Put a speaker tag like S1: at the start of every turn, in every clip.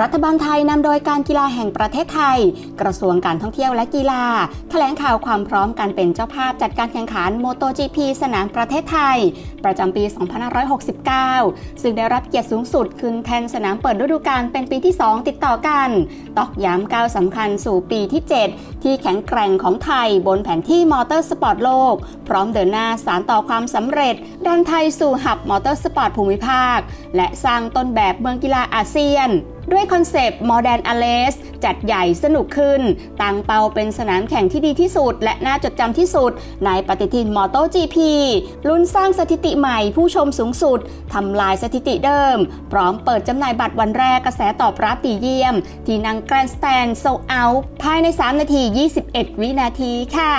S1: รัฐบาลไทยนำโดยการกีฬาแห่งประเทศไทย กระทรวงการท่องเที่ยวและกีฬาแถลงข่าวความพร้อมการเป็นเจ้าภาพจัดการแข่งขัน MotoGP สนามประเทศไทย ประจำปี 2569 ซึ่งได้รับเกียรติสูงสุดคืนแทนสนามเปิดฤดูกาลเป็นปีที่ 2 ติดต่อกัน ตอกย้ำก้าวสำคัญสู่ปีที่ 7 ที่แข็งแกร่งของไทยบนแผนที่มอเตอร์สปอร์ตโลก พร้อมเดินหน้าสารต่อความสำเร็จดันไทยสู่หับมอเตอร์สปอร์ตภูมิภาค และสร้างต้นแบบเมืองกีฬาอาเซียน ด้วยคอนเซปต์ Modern a l e s จัดใหญ่สนุกขึ้น ตังเปาเป็นสนามแข่งที่ดีที่สุด และน่าจดจำที่สุด ในปฏิทินมอ t o GP ลุ้นสร้างสถิติใหม่ผู้ชมสูงสุด ทำลายสถิติเดิม พร้อมเปิดจำหน่ายบัตรวันแรกกระแสตอบรับดีเยี่ยม ที่นั่งแกรนด์สแตนโซเอาภายใน 3 นาที 21 วินาทีค่ะ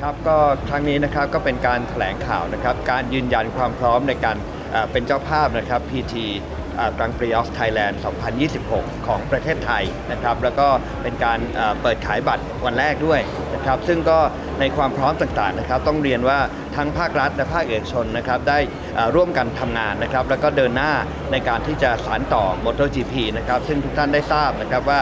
S2: ครับก็ครั้งนี้นะครับก็เป็นการแถลงข่าวนะครับการยืนยันความพร้อมในการเอ่อเป็นเจ้าภาพนะครับ PT กรังปรีออฟไทยแลนด์ 2026 ของประเทศไทยนะครับ แล้วก็เป็นการเอ่อเปิดขายบัตรวันแรกด้วยนะครับ ซึ่งก็ในความพร้อมต่างๆนะครับ ต้องเรียนว่าทั้งภาครัฐและภาคเอกชนนะครับได้ร่วมกันทำงานนะครับแล้วก็เดินหน้าในการที่จะสานต่อ MotoGP นะครับซึ่งทุกท่านได้ทราบนะครับว่า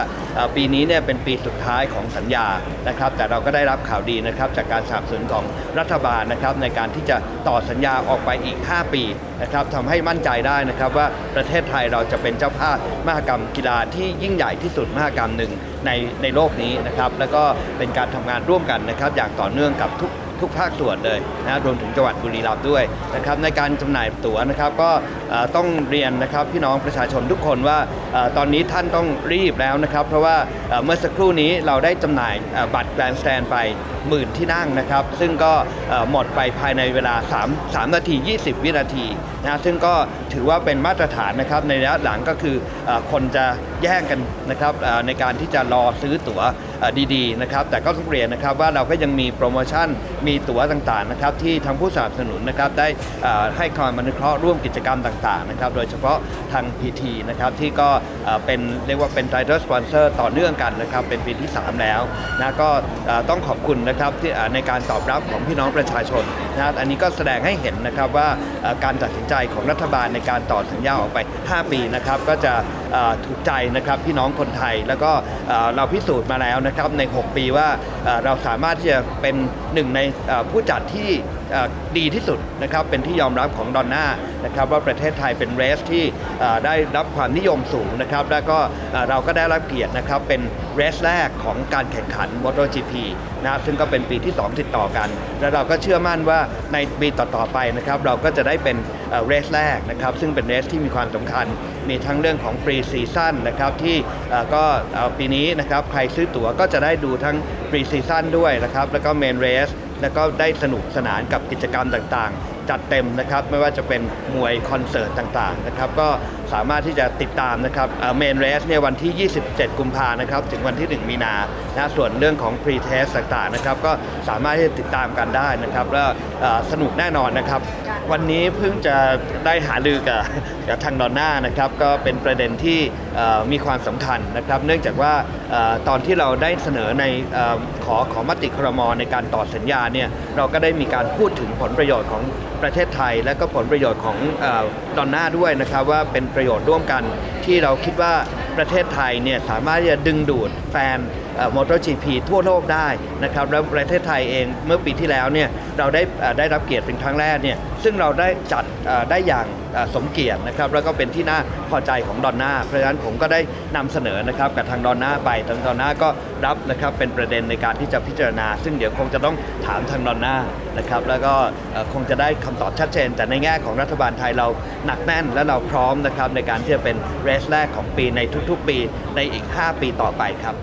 S2: ปีนี้เนี่ยเป็นปีสุดท้ายของสัญญานะครับแต่เราก็ได้รับข่าวดีนะครับจากการสนับสนุนของรัฐบาลนะครับในการที่จะต่อสัญญาออกไปอีก 5 ปีนะครับทำให้มั่นใจได้นะครับว่าประเทศไทยเราจะเป็นเจ้าภาพมหกรรมกีฬาที่ยิ่งใหญ่ที่สุดมหกรรมหนึ่งในในโลกนี้นะครับแล้วก็เป็นการทำงานร่วมกันนะครับอย่างต่อเนื่องกับทุก ทุกภาคส่วนเลยนะรวมถึงจังหวัดบุรีรัมย์ด้วยนะครับในการจำหน่ายตั๋วนะครับก็ต้องเรียนนะครับพี่น้องประชาชนทุกคนว่าตอนนี้ท่านต้องรีบแล้วนะครับ เพราะว่าเมื่อสักครู่นี้เราได้จำหน่ายบัตรแกรนสแตนไปหมื่นที่นั่งนะครับ ซึ่งก็หมดไปภายในเวลา 3 3 นาที 20 วินาทีนะซึ่งก็ถือว่าเป็นมาตรฐานนะครับในระยะหลังก็คืออคนจะแย่งกันนะครับในการที่จะรอซื้อตั๋วดีๆนะครับแต่ก็ต้องเรียนนะครับว่าเราก็ยังมีโปรโมชั่นมีตั๋วต่างๆนะครับที่ทางผู้สนับสนุนนะครับได้ให้ความอนุเคราะห์ร่วมกิจกรรมต่างๆนะครับโดยเฉพาะทาง PT นะครับที่ก็เอ่อเป็นเรียกว่าเป็นไทเทอร์สปอนเซอร์ต่อเนื่องกันนะครับ เป็นปีที่ 3 แล้วนะก็ต้องขอบคุณนะครับที่ในการตอบรับของพี่น้องประชาชนนะอันนี้ก็แสดงให้เห็นนะครับว่าการตัดสินใจของรัฐบาลในการต่อสัญญาออกไป 5 ปีนะครับก็จะถูกใจนะครับพี่น้องคนไทย แล้วก็เราพิสูจน์มาแล้วนะครับใน 6 ปีว่าเราสามารถที่จะเป็นหนึ่งในผู้จัดที่ ดีที่สุดนะครับเป็นที่ยอมรับของดอนน่านะครับว่าประเทศไทยเป็นเรสที่ได้รับความนิยมสูงนะครับแล้วก็เราก็ได้รับเกียรตินะครับเป็นเรสแรกของการแข่งขัน MotoGP นะซึ่งก็เป็นปีที่ 2 ติดต่อกัน แล้วเราก็เชื่อมั่นว่าในปีต่อๆไปนะครับเราก็จะได้เป็นเรสแรกนะครับซึ่งเป็นเรสที่มีความสำคัญ มีทั้งเรื่องของปรีซีซั่นนะครับที่ก็ปีนี้นะครับใครซื้อตั๋วก็จะได้ดูทั้งปรีซีซั่นด้วยนะครับแล้วก็เมนเรส แล้วก็ได้สนุกสนานกับกิจกรรมต่างๆ จัดเต็มนะครับ ไม่ว่าจะเป็นมวยคอนเสิร์ตต่างๆนะครับ ก็ สามารถที่จะติดตามนะครับเมนเรสเนี่ยวันที่ 27 กุมภานะครับถึงวันที่ 1 มีนานะส่วนเรื่องของพรีเทสต่างๆนะครับก็สามารถที่จะติดตามกันได้นะครับแล้วสนุกแน่นอนนะครับ วันนี้เพิ่งจะได้หาลือกับกับทางดอนน่านะครับก็เป็นประเด็นที่มีความสำคัญนะครับเนื่องจากว่าตอนที่เราได้เสนอในอขอขอมติครมในการต่อสัญญาเนี่ยเราก็ได้มีการพูดถึงผลประโยชน์ของประเทศไทย และก็ผลประโยชน์ของ ตอนหน้าด้วยนะครับว่าเป็นประโยชน์ร่วมกันที่เราคิดว่าประเทศไทยเนี่ยสามารถที่จะดึงดูดแฟน มอเตอร์จีพีทั่วโลกได้นะครับแล้วประเทศไทยเองเมื่อปีที่แล้วเนี่ยเราได้ได้รับเกียรติเป็นครั้งแรกเนี่ยซึ่งเราได้จัดได้อย่างสมเกียรตินะครับแล้วก็เป็นที่น่าพอใจของดอนน่าเพราะฉะนั้นผมก็ได้นำเสนอนะครับกับทางดอนน่าไปทางดอนน่าก็รับนะครับเป็นประเด็นในการที่จะพิจารณา ซึ่งเดี๋ยวคงจะต้องถามทางดอนน่านะครับแล้วก็คงจะได้คำตอบชัดเจน แต่ในแง่ของรัฐบาลไทยเราหนักแน่นและเราพร้อมนะครับในการที่จะเป็นเรสแรกของปีในทุกๆปีในอีก 5 ปีต่อไปครับ